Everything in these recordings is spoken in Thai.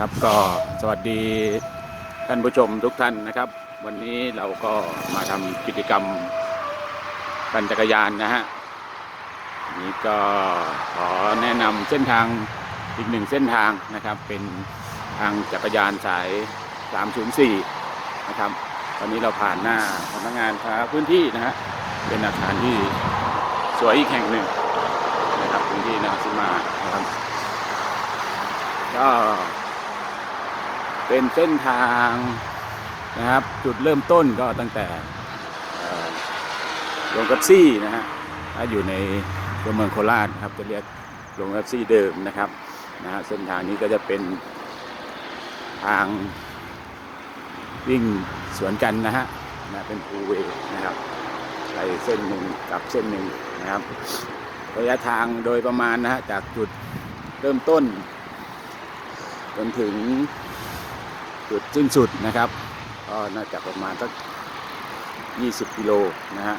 ครับก็สวัสดีท่านผู้ชมทุกท่านนะครับ วันนี้เราก็มาทำกิจกรรมปั่นจักรยานนะฮะนี่ก็ขอแนะนำเส้นทางอีกหนึ่งเส้นทางนะครับ เป็นทางจักรยานสาย 304 นะครับ ตอนนี้เราผ่านหน้าสำนักงานค้าพื้นที่นะฮะเป็นอาคารที่สวยอีกแห่งหนึ่งนะครับพื้นที่นครศรีมานะครับก็ เป็นเส้นทางนะครับ จุดเริ่มต้นก็ตั้งแต่โรงกัปซี่นะฮะถ้าอยู่ในตัวเมืองโคราชครับจะเรียกโรงกัปซี่เดิมนะครับนะฮะเส้นทางนี้ก็จะเป็นทางวิ่งสวนกันนะฮะนะเป็นภูเวย์นะครับไปเส้นหนึ่งกับเส้นหนึ่งนะครับระยะทางโดยประมาณนะฮะจากจุดเริ่มต้น จนถึง จุดสิ้นสุดนะครับก็น่าจะประมาณสัก 20 กิโลนะฮะ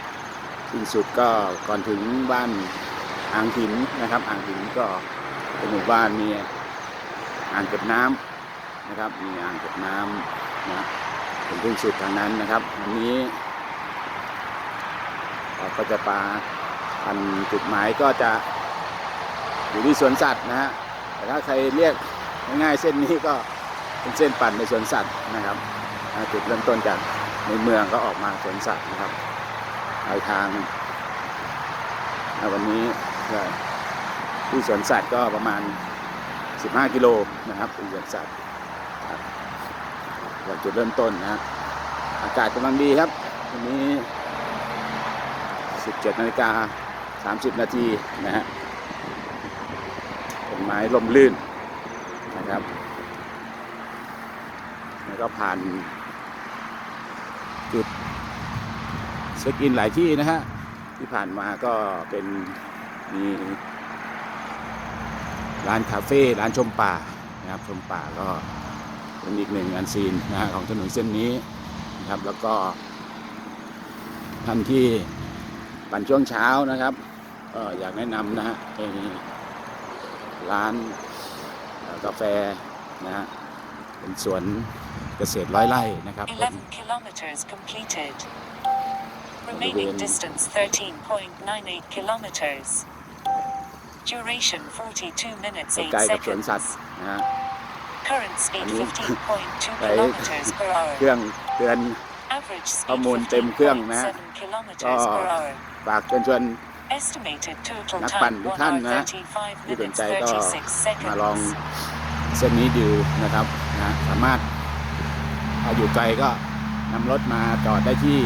สิ้นสุดก็ก่อนถึงบ้านอ่างหินนะครับ อ่างหินก็เป็นหมู่บ้านมีอ่างเก็บน้ำนะครับ มีอ่างเก็บน้ำนะเป็นสิ้นสุดทางนั้นนะครับอันนี้เราก็จะปาพันจุดหมายก็จะอยู่ที่สวนสัตว์นะฮะแต่ถ้าใครเรียกง่ายๆเส้นนี้ก็ เป็นเส้นปั่นในสวนสัตว์นะครับจุดเริ่มต้นจากในเมืองก็ออกมาสวนสัตว์นะครับปทางวันนี้ที่สวนสัตว์ก็ประมาณ 15 กิโลนะครับเป็นสวนสัตว์จากจุดเริ่มต้นนะอากาศกำลังดีครับวันนี้ 17นาฬิกา30 นาทีนะฮะต้นไม้ลมลื่นนะครับ ก็ผ่านจุดเช็คอินหลายที่นะฮะ ที่ผ่านมาก็เป็นมีร้านคาเฟ่ร้านชมป่านะครับชมป่าก็เป็นอีกหนึ่งอันซีนนะฮะของถนนเส้นนี้นะครับ แล้วก็ท่านที่ปั่นช่วงเช้านะครับก็อยากแนะนำนะฮะไอ้ร้านกาแฟนะฮะเป็นสวน เกษตรร้อยไร่นะครับผม11 kilometers completed. Again. Remaining distance 13.98 kilometers. Duration 42 minutes ใก8ล้ๆกับสวนสัตว์ seconds. นะฮะ Current speed อันนี้15.2ไป kilometers per เครื่ hour. องเตือน Average ข้อ speed มูลเต็มเครื่องนะฮะ15.7 kilometers ก็ per hour. ฝากเชิญชวน Estimated total นักปั่น time ทุก1ท่าน hour นะ35ที่สน minutes ใจก็36มาลอง seconds. เส้นนี้ดูนะครับนะสามารถ ถ้าอยู่ไกลก็นำรถมาจอดได้ที่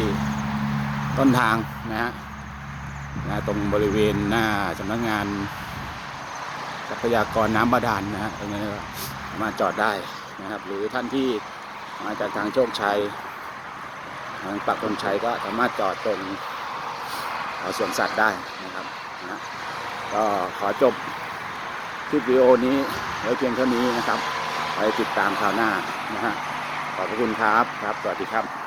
ต้นทางนะฮะนะตรงบริเวณหน้าสำนักงานทรัพยากรน้ำบาดาลนะฮะตรงนี้ก็มาจอดได้นะครับ หรือท่านที่มาจากทางโชคชัยทางปักธงชัยก็สามารถจอดตรงสวนสัตว์ได้นะครับนะก็ขอจบคลิปวิดีโอนี้ไว้เพียงเท่านี้นะครับ ไปติดตามคราวหน้านะฮะ ขอบพระคุณครับครับ สวัสดีครับ